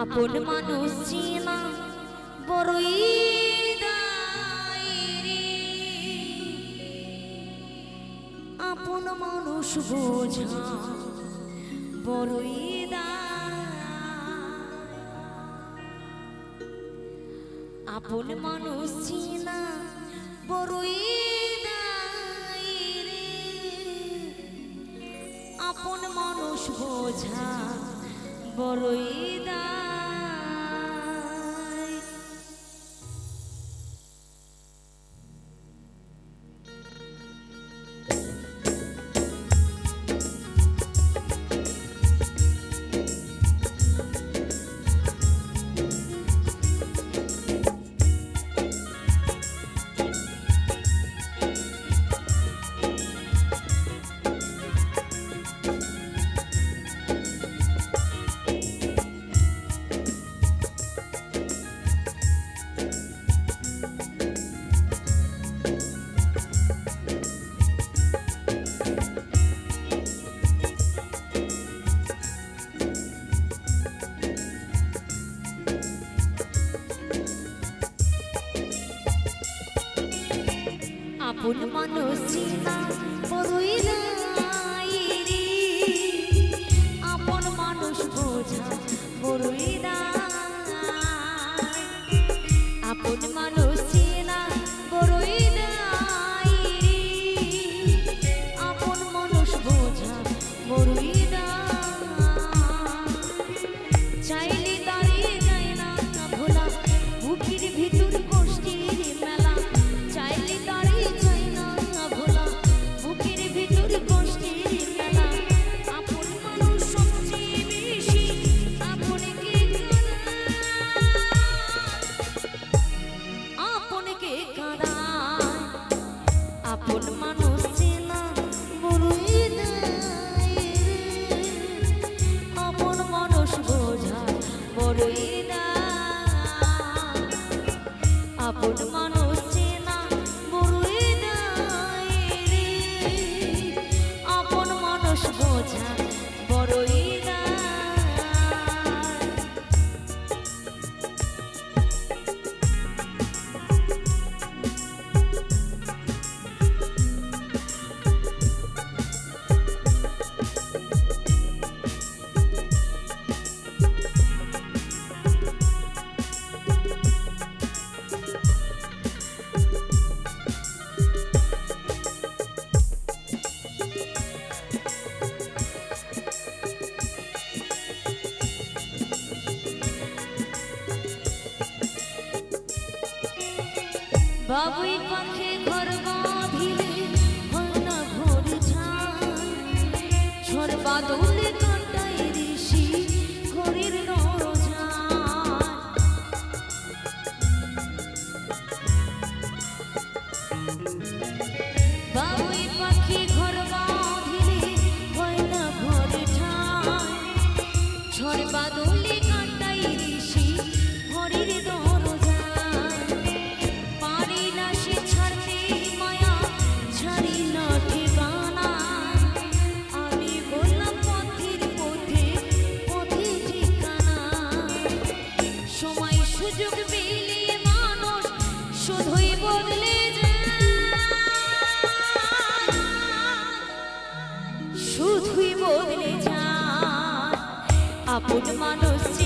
আপন মানুষ চিনা, বড়ই আপন মানুষ বোঝা, বড়ই আপন মানুষ চিনা, বড়ই আপন মানুষ বোঝা, বড়ই আপন মানুষ চিনা good morning. বাবুই পাখি ঘর বাঁধিলে ভাঙা ঘর ছাড় সর্বাদৌলিত সুযোগ পেলে মানুষ শুধুই বদলে শুধুই বদলে যা আপন মানুষ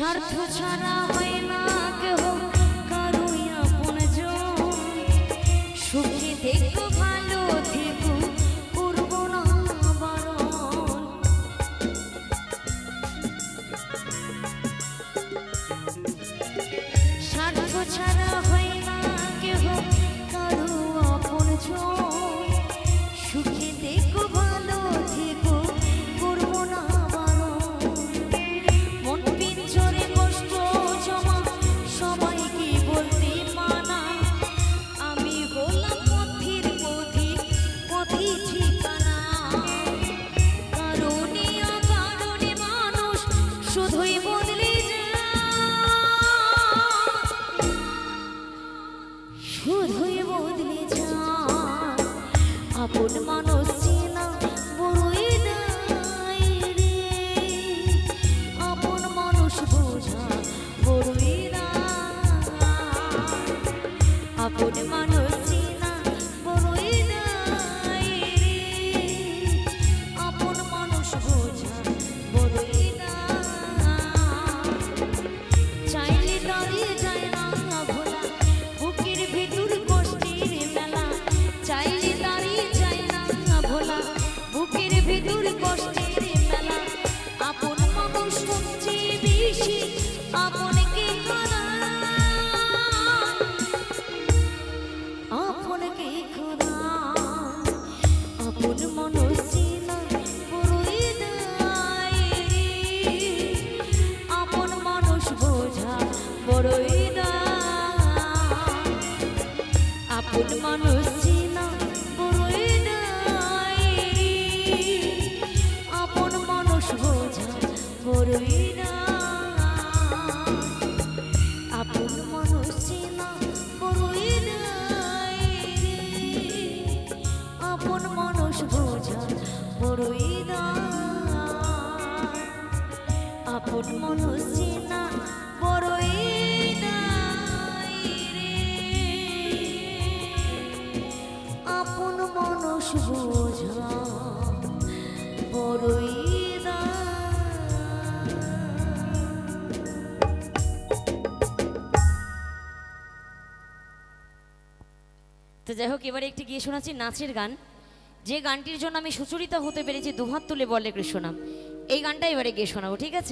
શરથ છરા મહિના শুধুই বদলে ঋষি আপনকে তো যাই হোক, এবারে একটি গিয়ে শোনাচ্ছি নাচের গান। যে গানটির জন্য আমি সুচরিতা হতে পেরেছি দুহাত তুলে বলে কৃষ্ণনাম। এই গানটা এবারে গিয়ে শোনাবো, ঠিক আছে?